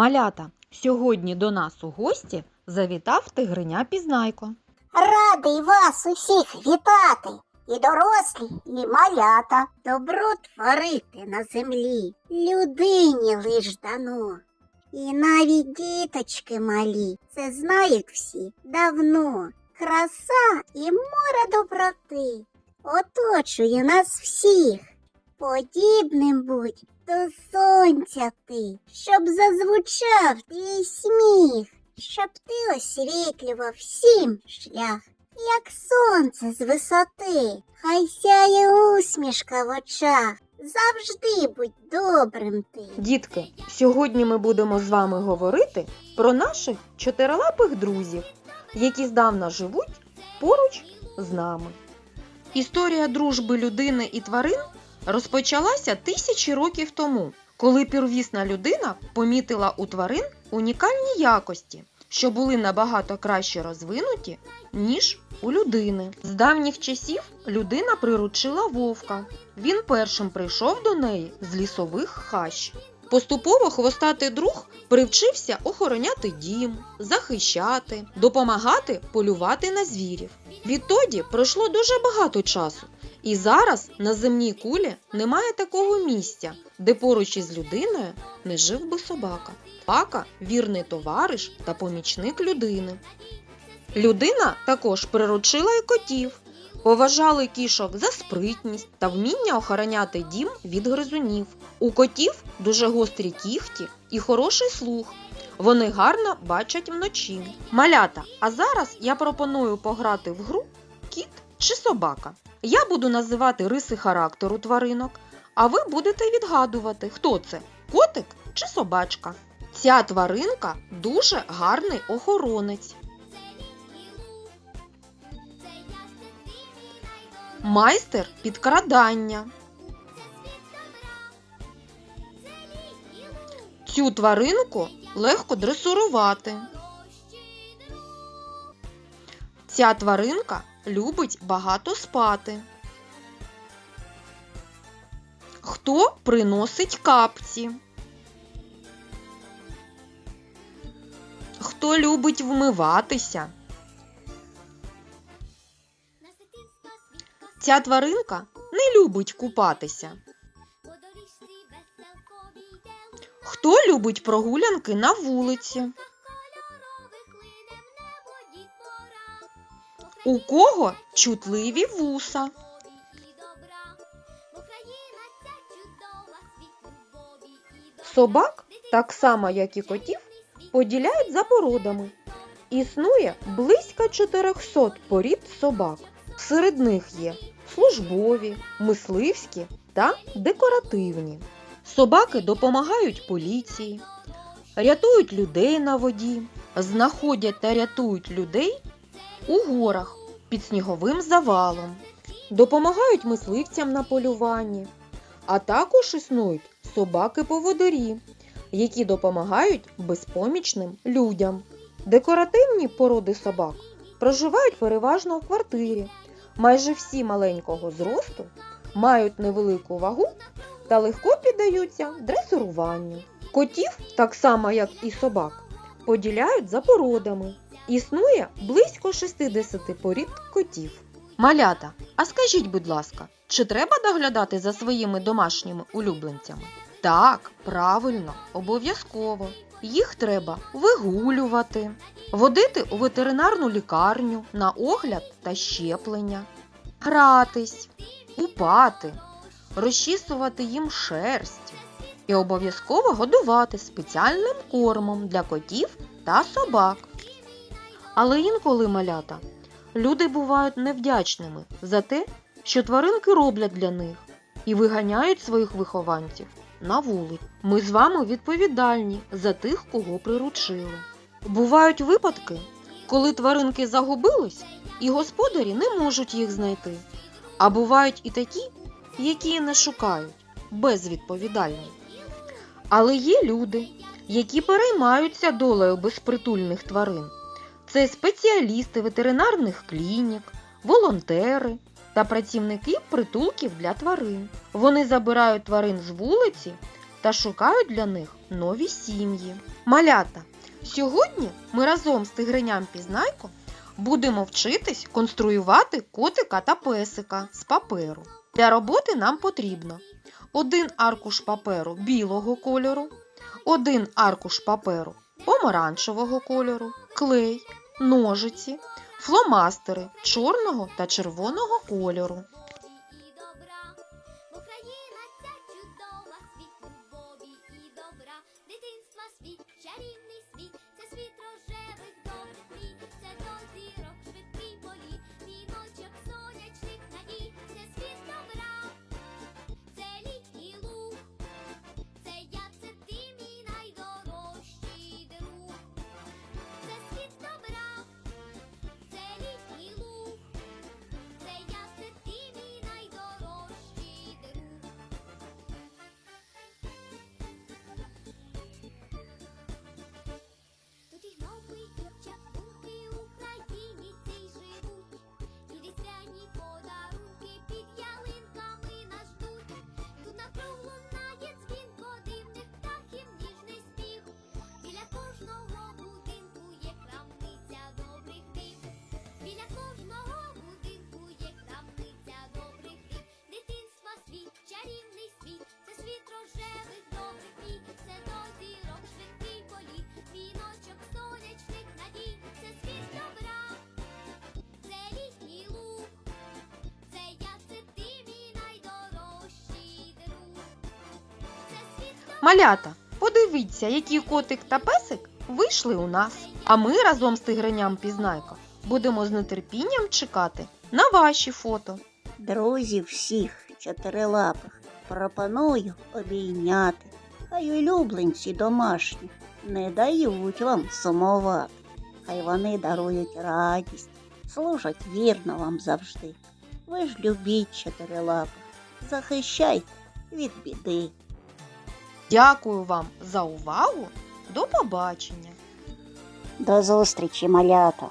Малята, сьогодні до нас у гості завітав тигриня Пізнайко. Радий вас усіх вітати, і дорослі, і малята. Добро творити на землі, людині лиш дано. І навіть діточки малі, це знають всі давно. Краса і море доброти оточує нас всіх. Подібним будь до сонця ти, щоб зазвучав твій сміх, щоб ти освітлював всім шлях, як сонце з висоти, хай сяє усмішка в очах, завжди будь добрим ти. Дітки, сьогодні ми будемо з вами говорити про наших чотирилапих друзів, які здавна живуть поруч з нами. Історія дружби людини і тварин розпочалася тисячі років тому, коли первісна людина помітила у тварин унікальні якості, що були набагато краще розвинуті, ніж у людини. З давніх часів людина приручила вовка. Він першим прийшов до неї з лісових хащ. Поступово хвостатий друг привчився охороняти дім, захищати, допомагати полювати на звірів. Відтоді пройшло дуже багато часу, і зараз на земній кулі немає такого місця, де поруч із людиною не жив би собака. Собака – вірний товариш та помічник людини. Людина також приручила і котів. Поважали кішок за спритність та вміння охороняти дім від гризунів. У котів дуже гострі кіхті і хороший слух. Вони гарно бачать вночі. Малята, а зараз я пропоную пограти в гру кіт чи собака. Я буду називати риси характеру тваринок, а ви будете відгадувати, хто це котик чи собачка. Ця тваринка дуже гарний охоронець. Майстер підкрадання. Цю тваринку легко дресурувати. Ця тваринка любить багато спати. Хто приносить капці? Хто любить вмиватися? Ця тваринка не любить купатися. Хто любить прогулянки на вулиці? У кого чутливі вуса? Собак, так само як і котів, поділяють за породами. Існує близько 400 порід собак. Серед них є службові, мисливські та декоративні. Собаки допомагають поліції, рятують людей на воді, знаходять та рятують людей у горах під сніговим завалом, допомагають мисливцям на полюванні, а також існують собаки-поводирі, які допомагають безпомічним людям. Декоративні породи собак проживають переважно в квартирі. Майже всі маленького зросту мають невелику вагу та легко піддаються дресируванню. Котів, так само як і собак, поділяють за породами. Існує близько 60 порід котів. Малята, а скажіть, будь ласка, чи треба доглядати за своїми домашніми улюбленцями? Так, правильно, обов'язково. Їх треба вигулювати, водити у ветеринарну лікарню на огляд та щеплення, гратись, купати, розчісувати їм шерсть і обов'язково годувати спеціальним кормом для котів та собак. Але інколи малята люди бувають невдячними за те, що тваринки роблять для них і виганяють своїх вихованців на вулицю. Ми з вами відповідальні за тих, кого приручили. Бувають випадки, коли тваринки загубились, і господарі не можуть їх знайти. А бувають і такі, які не шукають, безвідповідальні. Але є люди, які переймаються долею безпритульних тварин. Це спеціалісти ветеринарних клінік, волонтери та працівники притулків для тварин. Вони забирають тварин з вулиці та шукають для них нові сім'ї. Малята, сьогодні ми разом з тигреням Пізнайко будемо вчитись конструювати котика та песика з паперу. Для роботи нам потрібно один аркуш паперу білого кольору, один аркуш паперу помаранчевого кольору, клей, ножиці, фломастери чорного та червоного кольору. Малята, подивіться, які котик та песик вийшли у нас. А ми разом з тигреням Пізнайко будемо з нетерпінням чекати на ваші фото. Друзів всіх чотирилапих пропоную обійняти. Хай улюбленці домашні не дають вам сумувати. Хай вони дарують радість, служать вірно вам завжди. Ви ж любіть чотирилапих, захищайте від біди. Дякую вам за увагу. До побачення! До зустрічі, малята!